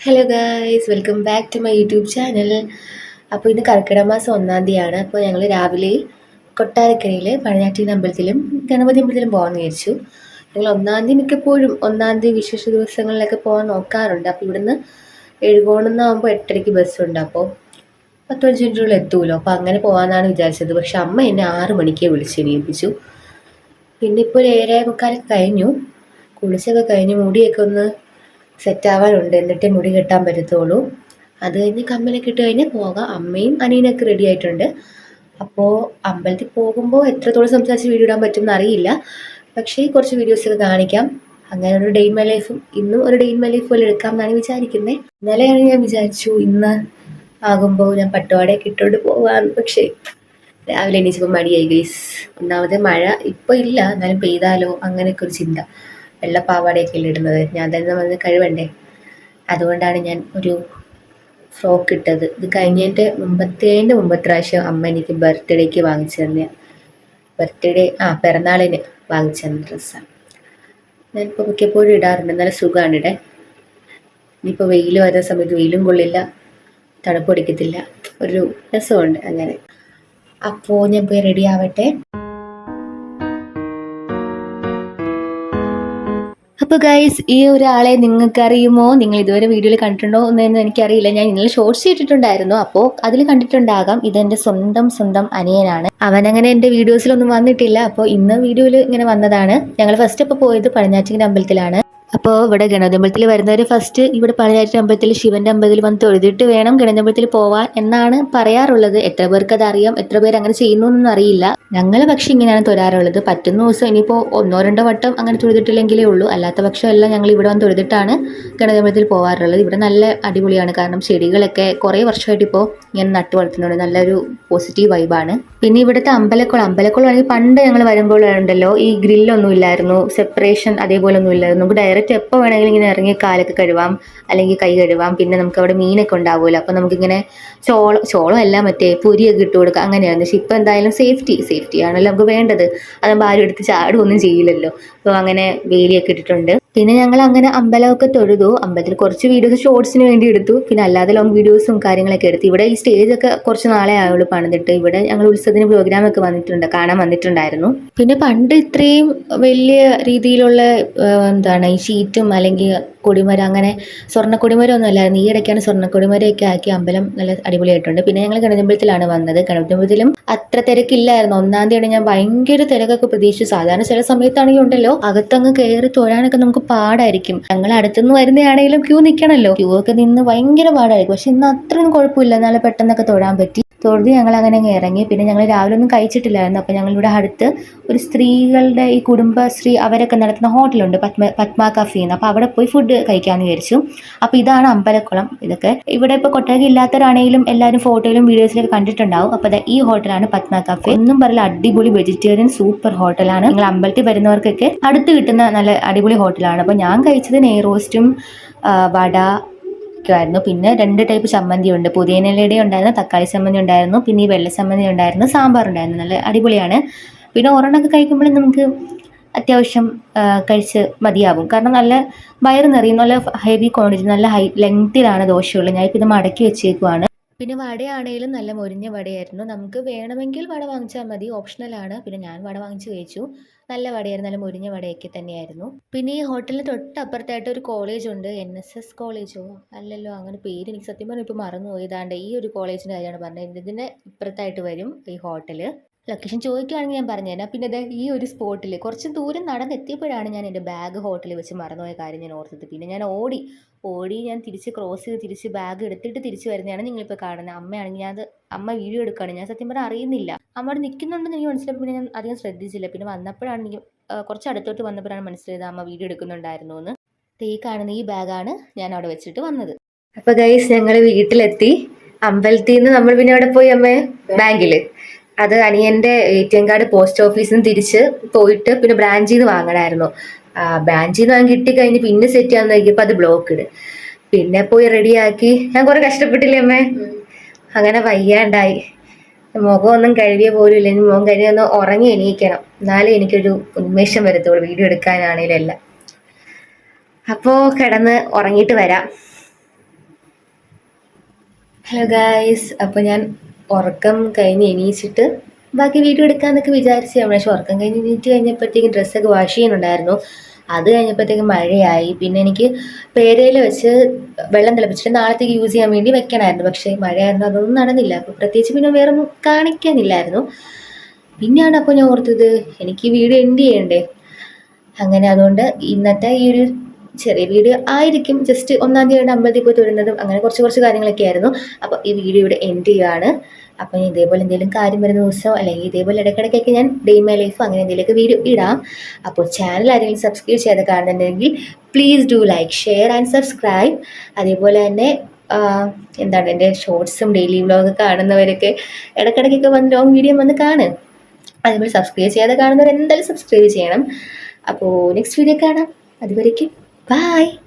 Hello guys welcome back to my YouTube channel അപ്പോൾ ഇന്ന് കർക്കിടക മാസം ഒന്നാം തീയതിയാണ്. അപ്പോൾ ഞങ്ങൾ രാവിലെ കൊട്ടാരക്കരയിൽ പഴഞ്ഞാറ്റീൻ അമ്പലത്തിലും ഗണപതി അമ്പലത്തിലും പോകാമെന്ന് വിചാരിച്ചു. ഞങ്ങൾ ഒന്നാം തീയതി മിക്കപ്പോഴും ഒന്നാം തീയതി വിശേഷ ദിവസങ്ങളിലൊക്കെ പോകാൻ നോക്കാറുണ്ട്. അപ്പോൾ ഇവിടുന്ന് എഴുകോണെന്നാകുമ്പോൾ എട്ടരയ്ക്ക് ബസ്സുണ്ട്. അപ്പോൾ പത്ത് പതിനഞ്ച് എത്തുമല്ലോ അപ്പോൾ അങ്ങനെ പോകാമെന്നാണ് വിചാരിച്ചത്. പക്ഷെ അമ്മ എന്നെ ആറ് മണിക്കേ വിളിച്ച് എണീപ്പിച്ചു. പിന്നെ ഇപ്പോൾ ഒരു ഏഴേ മുക്കാലൊക്കെ കഴിഞ്ഞു. കുളിച്ചൊക്കെ കഴിഞ്ഞ് മുടിയൊക്കെ ഒന്ന് സെറ്റ് ആവാനുണ്ട്. എന്നിട്ടേ മുടി കെട്ടാൻ പറ്റത്തുള്ളൂ. അത് കഴിഞ്ഞ് കമ്മലൊക്കെ ഇട്ട് കഴിഞ്ഞാൽ പോകാം. അമ്മയും അനിയനൊക്കെ റെഡി ആയിട്ടുണ്ട്. അപ്പോൾ അമ്പലത്തിൽ പോകുമ്പോൾ എത്രത്തോളം സംസാരിച്ച് വീഡിയോ ഇടാൻ പറ്റുമെന്ന് അറിയില്ല. പക്ഷേ കുറച്ച് വീഡിയോസൊക്കെ കാണിക്കാം. അങ്ങനെ ഒരു ഡെയിൻ മൈ ലൈഫും ഇന്നും ഒരു ഡെയിൻ മൈ ലൈഫ് പോലെ എടുക്കാം എന്നാണ് വിചാരിക്കുന്നത് ഇന്നലെയാണ് ഞാൻ വിചാരിച്ചു ഇന്ന് ആകുമ്പോൾ ഞാൻ പട്ടുപാടയൊക്കെ ഇട്ടുകൊണ്ട് പോകാമെന്ന് പക്ഷേ രാവിലെ എണീച്ചപ്പോൾ മടിയായി ഗൈസ് ഒന്നാമത് മഴ ഇപ്പോൾ ഇല്ല എന്നാലും പെയ്താലോ അങ്ങനെയൊക്കെ ഒരു ചിന്ത. വെള്ളപ്പാവാടയൊക്കെ അല്ലേ ഇടുന്നത്? ഞാൻ തന്നെ വന്ന് കഴിവണ്ടേ? അതുകൊണ്ടാണ് ഞാൻ ഒരു ഫ്രോക്ക് ഇട്ടത്. ഇത് കഴിഞ്ഞതിന്റെ മുമ്പത്തേന്റെ മുമ്പത്തെ പ്രാവശ്യം അമ്മ എനിക്ക് ബർത്ത്ഡേക്ക് വാങ്ങിച്ചു തന്നെ ബർത്ത്ഡേ ആ പിറന്നാളിന് വാങ്ങിച്ചു തന്ന ഡ്രസ്സാണ്. ഞാനിപ്പോൾ മിക്കപ്പോഴും ഇടാറുണ്ട്. നല്ല സുഖമാണ് ഇടെ ഇനിയിപ്പോൾ വെയിൽ വരുന്ന സമയത്ത് വെയിലും കൊള്ളില്ല. തണുപ്പ് അടിക്കത്തില്ല ഒരു രസമുണ്ട് അങ്ങനെ. അപ്പോൾ ഞാൻ പോയി റെഡി ആവട്ടെ. അപ്പോൾ ഗൈസ് ഈ ഒരാളെ നിങ്ങൾക്ക് അറിയുമോ നിങ്ങൾ ഇതുവരെ വീഡിയോയിൽ കണ്ടിട്ടുണ്ടോ എന്നൊന്നും എനിക്കറിയില്ല. ഞാൻ ഇന്നലെ ഷോർട്സ് ഇട്ടിട്ടുണ്ടായിരുന്നു. അപ്പോൾ അതിൽ കണ്ടിട്ടുണ്ടാകാം. ഇതെന്റെ സ്വന്തം സ്വന്തം അനിയനാണ്. അവനങ്ങനെ എന്റെ വീഡിയോസിലൊന്നും വന്നിട്ടില്ല. അപ്പോൾ ഇന്ന് വീഡിയോയിൽ ഇങ്ങനെ വന്നതാണ്. ഞങ്ങൾ ഫസ്റ്റ് അപ്പോൾ പോയത് പഴഞ്ഞാറ്റിന്റെ അമ്പലത്തിലാണ്. അപ്പോൾ ഇവിടെ ഗണതമ്പലത്തിൽ വരുന്നവർ ഫസ്റ്റ് ഇവിടെ പഴയാറ്റ അമ്പലത്തിൽ ശിവന്റെ അമ്പലത്തിൽ വന്ന് തൊഴുതിട്ട് വേണം ഗണതമ്പലത്തിൽ പോവാൻ എന്നാണ് പറയാറുള്ളത്. എത്ര പേർക്ക് അത് അറിയാം എത്ര പേർ അങ്ങനെ ചെയ്യുന്നു എന്നൊന്നും അറിയില്ല. ഞങ്ങൾ പക്ഷേ ഇങ്ങനെയാണ് തൊഴാറുള്ളത്. പറ്റുന്ന ദിവസം ഇനിയിപ്പോൾ ഒന്നോ രണ്ടോ വട്ടം അങ്ങനെ തൊഴുതിട്ടില്ലെങ്കിലേ ഉള്ളൂ. അല്ലാത്ത പക്ഷം എല്ലാം ഞങ്ങൾ ഇവിടെ വന്ന് തൊഴുതിട്ടാണ് ഗണതമ്പലത്തിൽ പോവാറുള്ളത്. ഇവിടെ നല്ല അടിപൊളിയാണ്. കാരണം ചെടികളൊക്കെ കുറേ വർഷമായിട്ട് ഇപ്പോൾ ഇങ്ങനെ നട്ടു വളർത്തുന്നുണ്ട് നല്ലൊരു പോസിറ്റീവ് വൈബാണ് പിന്നെ ഇവിടുത്തെ അമ്പലക്കുളം. അമ്പലക്കുളം ആണെങ്കിൽ പണ്ട് ഞങ്ങൾ വരുമ്പോൾ ഉണ്ടല്ലോ ഈ ഗ്രില്ലൊന്നും ഇല്ലായിരുന്നു സെപ്പറേഷൻ അതേപോലെ ഒന്നും ഇല്ലായിരുന്നു. നമുക്ക് ഡയറക്റ്റ് എപ്പോൾ വേണമെങ്കിലും ഇങ്ങനെ ഇറങ്ങി കാലൊക്കെ കഴുവാം അല്ലെങ്കിൽ കൈ കഴുവാം പിന്നെ നമുക്ക് അവിടെ മീനൊക്കെ ഉണ്ടാവുമല്ലോ. അപ്പോൾ നമുക്കിങ്ങനെ ചോളം ചോളം എല്ലാം മറ്റേ പുരിയൊക്കെ ഇട്ട് കൊടുക്കുക അങ്ങനെയായിരുന്നു. പക്ഷെ ഇപ്പോൾ എന്തായാലും സേഫ്റ്റി സേഫ്റ്റി ആണല്ലോ നമുക്ക് വേണ്ടത്. അതാകുമ്പോൾ ആരും എടുത്ത് ചാടുകയൊന്നും ചെയ്യില്ലല്ലോ. അപ്പോൾ അങ്ങനെ വേലിയൊക്കെ ഇട്ടിട്ടുണ്ട്. പിന്നെ ഞങ്ങൾ അങ്ങനെ അമ്പലമൊക്കെ തൊഴുതു. അമ്പലത്തിൽ കുറച്ച് വീഡിയോസ് ഷോർട്സിന് വേണ്ടി എടുത്തു. പിന്നെ അല്ലാതെ ലോങ് വീഡിയോസും കാര്യങ്ങളൊക്കെ എടുത്തു. ഇവിടെ ഈ സ്റ്റേജൊക്കെ കുറച്ച് നാളെ ആയുള്ളൂ പണിതിട്ട്. ഇവിടെ ഞങ്ങൾ ഉത്സവത്തിന് പ്രോഗ്രാമൊക്കെ വന്നിട്ടുണ്ട്. കാണാൻ വന്നിട്ടുണ്ടായിരുന്നു. പിന്നെ പണ്ട് ഇത്രയും വലിയ രീതിയിലുള്ള എന്താണ് ഈ ഷീറ്റും അല്ലെങ്കിൽ കൊടിമരം അങ്ങനെ സ്വർണ കൊടിമരം ഒന്നും അല്ലായിരുന്നു. ഈ ഇടയ്ക്കാണ് സ്വർണ കൊടിമരമൊക്കെ ആക്കി അമ്പലം നല്ല അടിപൊളിയായിട്ടുണ്ട്. പിന്നെ ഞങ്ങൾ ഗണപതിയമ്പലത്തിലാണ് വന്നത്. ഗണപതിയമ്പലത്തിലും അത്ര തിരക്കില്ലായിരുന്നു. ഒന്നാം തീയതി ഞാൻ ഭയങ്കര തിരക്കൊക്കെ പ്രതീക്ഷിച്ചു. സാധാരണ ചില സമയത്താണെങ്കിൽ ഉണ്ടല്ലോ അകത്തങ്ങ് കയറി തൊഴാനൊക്കെ നമുക്ക് പാടായിരിക്കും. ഞങ്ങൾ അടുത്തുനിന്ന് വരുന്നതാണെങ്കിലും ക്യൂ നിൽക്കണമല്ലോ ക്യൂ ഒക്കെ നിന്ന് ഭയങ്കര പാടായിരിക്കും. പക്ഷെ ഇന്ന് അത്രയൊന്നും കുഴപ്പമില്ല. നല്ല പെട്ടെന്നൊക്കെ തൊഴാൻ പറ്റി. തൊഴുത് ഞങ്ങൾ അങ്ങനെ അങ്ങ് ഇറങ്ങി. പിന്നെ ഞങ്ങൾ രാവിലെ ഒന്നും കഴിച്ചിട്ടില്ലായിരുന്നു. അപ്പോൾ ഞങ്ങളിവിടെ അടുത്ത് ഒരു സ്ത്രീകളുടെ ഈ കുടുംബശ്രീ അവരൊക്കെ നടത്തുന്ന ഹോട്ടലുണ്ട് പത്മ പത്മ കഫീന്ന്. അപ്പോൾ അവിടെ പോയി ഫുഡ് കഴിക്കാമെന്ന് വിചാരിച്ചു. അപ്പോൾ ഇതാണ് അമ്പലക്കുളം ഇതൊക്കെ. ഇവിടെ ഇപ്പോൾ കൊട്ടകം ഇല്ലാത്തവരാണെങ്കിലും എല്ലാവരും ഫോട്ടോയിലും വീഡിയോസിലൊക്കെ കണ്ടിട്ടുണ്ടാവും. അപ്പോൾ ഈ ഹോട്ടലാണ് പത്മ കഫേ. ഒന്നും പറയില്ല അടിപൊളി വെജിറ്റേറിയൻ സൂപ്പർ ഹോട്ടലാണ്. നിങ്ങൾ അമ്പലത്തിൽ വരുന്നവർക്കൊക്കെ അടുത്ത് കിട്ടുന്ന നല്ല അടിപൊളി ഹോട്ടലാണ്. അപ്പോൾ ഞാൻ കഴിച്ചത് നെയ് റോസ്റ്റും വട ആയിരുന്നു പിന്നെ രണ്ട് ടൈപ്പ് ചമ്മന്തി ഉണ്ട്. പുതിയനയുടെ ഉണ്ടായിരുന്നു തക്കാളി ചമ്മന്തി ഉണ്ടായിരുന്നു പിന്നെ ഈ വെള്ള ചമ്മന്തി ഉണ്ടായിരുന്നു സാമ്പാർ ഉണ്ടായിരുന്നു. നല്ല അടിപൊളിയാണ്. പിന്നെ ഒരെണ്ണമൊക്കെ കഴിക്കുമ്പോൾ നമുക്ക് അത്യാവശ്യം കഴിച്ച് മതിയാവും. കാരണം നല്ല വയറ് നിറയും നല്ല ഹെവി ക്വാണ്ടിറ്റി നല്ല ഹൈ ലെങ്തിലാണ് ദോശയുള്ളത് ഞാൻ ഇപ്പോൾ ഇത് മടക്കി വെച്ചേക്കുവാണ്. പിന്നെ വടയാണേലും നല്ല മൊരിഞ്ഞ വടയായിരുന്നു. നമുക്ക് വേണമെങ്കിൽ വട വാങ്ങിച്ചാൽ മതി. ഓപ്ഷണലാണ് പിന്നെ ഞാൻ വട വാങ്ങിച്ച് കഴിച്ചു. നല്ല വടയായിരുന്നു. നല്ല മൊരിഞ്ഞ വടയൊക്കെ തന്നെയായിരുന്നു. പിന്നെ ഈ ഹോട്ടലിന് തൊട്ടപ്പുറത്തായിട്ട് ഒരു കോളേജ് ഉണ്ട്. എൻ എസ് എസ് കോളേജോ അല്ലല്ലോ. അങ്ങനെ പേര് എനിക്ക് സത്യം പറഞ്ഞാൽ ഇപ്പോൾ മറന്നു പോയതാണ്ട് ഈ ഒരു കോളേജിന്റെ കാര്യമാണ് പറഞ്ഞത്. ഇതിന്റെ ഇപ്പുറത്തായിട്ട് വരും ഈ ഹോട്ടൽ. ലൊക്കേഷൻ ചോദിക്കുകയാണെങ്കിൽ ഞാൻ പറഞ്ഞുതരാം. പിന്നെ ദേ ഈ ഒരു സ്പോട്ടിൽ കുറച്ച് ദൂരം നടന്നെത്തിയപ്പോഴാണ് ഞാൻ എന്റെ ബാഗ് ഹോട്ടലിൽ വെച്ച് മറന്നുപോയ കാര്യം ഞാൻ ഓർത്തത്. പിന്നെ ഞാൻ ഓടി ഓടി ഞാൻ തിരിച്ച് ക്രോസ് ചെയ്ത് തിരിച്ച് ബാഗ് എടുത്തിട്ട് തിരിച്ച് വരുന്നതാണ് നിങ്ങളിപ്പോൾ കാണുന്നത്. അമ്മയാണെങ്കിൽ ഞാൻ അത് അമ്മ വീഡിയോ എടുക്കുകയാണ്. ഞാൻ സത്യം പറഞ്ഞാൽ അറിയുന്നില്ല. അമ്മ അവിടെ നിൽക്കുന്നുണ്ടെന്ന് എനിക്ക് മനസ്സിലായി പിന്നെ ഞാൻ അധികം ശ്രദ്ധിച്ചില്ല. പിന്നെ വന്നപ്പോഴാണ് എനിക്ക് കുറച്ച് അടുത്തോട്ട് വന്നപ്പോഴാണ് മനസ്സിലായത് അമ്മ വീഡിയോ എടുക്കുന്നുണ്ടായിരുന്നു എന്ന് ഈ കാണുന്ന ഈ ബാഗാണ് ഞാൻ അവിടെ വെച്ചിട്ട് വന്നത്. അപ്പൊ ഗൈസ് ഞങ്ങൾ വീട്ടിലെത്തി. അമ്പലത്തിൽ നിന്ന് നമ്മൾ പിന്നെ അവിടെ പോയി അമ്മേ? ബാങ്കിൽ അത് അനിയന്റെ A T M card post ഓഫീസിൽ നിന്ന് തിരിച്ച് പോയിട്ട് പിന്നെ ബ്രാഞ്ചിൽ നിന്ന് വാങ്ങണമായിരുന്നു ബ്രാഞ്ചിൽ നിന്ന് വാങ്ങി കിട്ടിക്കഴിഞ്ഞ് പിന്നെ സെറ്റ് ചെയ്യാൻ നോക്കിയപ്പോൾ അത് ബ്ലോക്ക് ഇട്. പിന്നെ പോയി റെഡിയാക്കി ഞാൻ കുറെ കഷ്ടപ്പെട്ടില്ലേ അമ്മേ? അങ്ങനെ വയ്യാണ്ടായി. മുഖമൊന്നും കഴുകിയ പോലും ഇല്ല. ഇനി മുഖം കഴുകി ഒന്ന് ഉറങ്ങി എണീക്കണം. എന്നാലേ എനിക്കൊരു ഉന്മേഷം വരത്തുള്ളൂ വീഡിയോ എടുക്കാനാണേലും എല്ലാം. അപ്പോൾ കിടന്ന് ഉറങ്ങിയിട്ട് വരാം. ഹലോ ഗായ്സ് അപ്പോൾ ഞാൻ ഉറക്കം കഴിഞ്ഞ് എണീച്ചിട്ട് ബാക്കി വീഡിയോ എടുക്കാമെന്നൊക്കെ വിചാരിച്ചാണ് പക്ഷെ ഉറക്കം കഴിഞ്ഞ് എണീറ്റ് കഴിഞ്ഞപ്പോഴത്തേക്കും ഡ്രസ്സൊക്കെ വാഷ് ചെയ്യുന്നുണ്ടായിരുന്നു അത് കഴിഞ്ഞപ്പോഴത്തേക്കും മഴയായി. പിന്നെ എനിക്ക് പേരയിൽ വെച്ച് വെള്ളം തിളപ്പിച്ചിട്ട് നാളത്തേക്ക് യൂസ് ചെയ്യാൻ വേണ്ടി വെക്കണമായിരുന്നു പക്ഷേ മഴയായിരുന്നു. അതൊന്നും നടന്നില്ല. അപ്പോൾ പ്രത്യേകിച്ച് പിന്നെ വേറെ കാണിക്കാനില്ലായിരുന്നു. പിന്നെയാണ് അപ്പോൾ ഞാൻ ഓർത്തത് എനിക്ക് വീഡിയോ എൻഡ് ചെയ്യണ്ടേ? അങ്ങനെ അതുകൊണ്ട് ഇന്നത്തെ ഈ ഒരു ചെറിയ വീഡിയോ ആയിരിക്കും. ജസ്റ്റ് ഒന്നാം തീയതി അമ്പലത്തിൽ പോയി തൊഴുന്നതും അങ്ങനെ കുറച്ച് കുറച്ച് കാര്യങ്ങളൊക്കെ ആയിരുന്നു. അപ്പോൾ ഈ വീഡിയോ ഇവിടെ എൻഡ് ചെയ്യുകയാണ് അപ്പോൾ ഇതേപോലെ എന്തെങ്കിലും കാര്യം വരുന്ന ദിവസമോ അല്ലെങ്കിൽ ഇതേപോലെ ഇടയ്ക്കിടയ്ക്കൊക്കെ ഞാൻ ഡേ മൈ ലൈഫോ അങ്ങനെ എന്തെങ്കിലുമൊക്കെ വീഡിയോ ഇടാം. അപ്പോൾ ചാനൽ ആരെങ്കിലും സബ്സ്ക്രൈബ് ചെയ്ത് കാണുന്നുണ്ടെങ്കിൽ please do like share and subscribe അതേപോലെ തന്നെ എന്താണ് എന്റെ ഷോർട്സും ഡെയിലി വ്ളോഗ് കാണുന്നവരൊക്കെ ഇടയ്ക്കിടയ്ക്കൊക്കെ വന്ന് ലോങ് വീഡിയോ വന്ന് കാണും. അതേപോലെ സബ്സ്ക്രൈബ് ചെയ്യാതെ കാണുന്നവർ എന്തായാലും സബ്സ്ക്രൈബ് ചെയ്യണം. അപ്പോൾ നെക്സ്റ്റ് വീഡിയോ കാണാം. അതുവരേക്കും Bye!